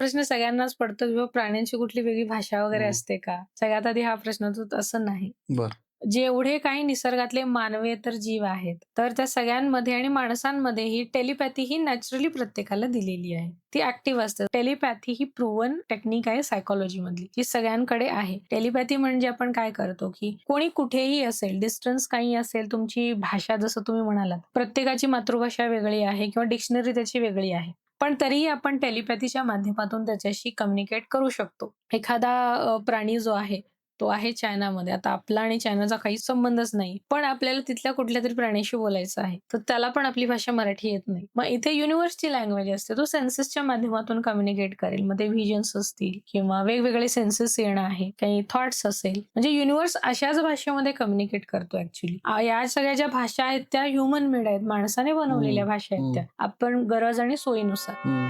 प्रश्न सगळ्यांनाच पडतो किंवा प्राण्यांची कुठली वेगळी भाषा वगैरे. असते का? सगळ्यात आधी हा प्रश्न तो असं नाही. जेवढे काही निसर्गातले मानवेतर जीव आहेत तर त्या सगळ्यांमध्ये आणि माणसांमध्ये ही टेलिपॅथी ही नॅचरली प्रत्येकाला दिलेली आहे. ती ऍक्टिव्ह असते. टेलिपॅथी ही प्रूव्हन टेक्निक आहे सायकोलॉजी मधली जी सगळ्यांकडे आहे. टेलिपॅथी म्हणजे आपण काय करतो की कोणी कुठेही असेल डिस्टन्स काही असेल तुमची भाषा जसं तुम्ही म्हणालात प्रत्येकाची मातृभाषा वेगळी आहे किंवा डिक्शनरी त्याची वेगळी आहे. पण तरीही आपण टेलिपॅथीच्या माध्यमातून त्याच्याशी कम्युनिकेट करू शकतो. एखादा प्राणी जो आहे तो आहे चायनामध्ये. आता आपला आणि चायनाचा काही संबंधच नाही. पण आपल्याला तिथल्या कुठल्या तरी प्राण्याशी बोलायचं आहे. तर त्याला पण आपली भाषा मराठी येत नाही. मग इथे युनिव्हर्सची लँग्वेज असते. तो सेन्सेसच्या माध्यमातून कम्युनिकेट करेल. मग ते व्हिजन्स असतील किंवा वेगवेगळे सेन्सेस येणं आहे. काही थॉट्स असेल. म्हणजे युनिव्हर्स अशाच भाषेमध्ये कम्युनिकेट करतो ऍक्च्युली या सगळ्या ज्या भाषा आहेत त्या ह्युमन मेड आहेत. माणसाने बनवलेल्या भाषा आहेत. त्या. आपण गरज आणि सोयीनुसार.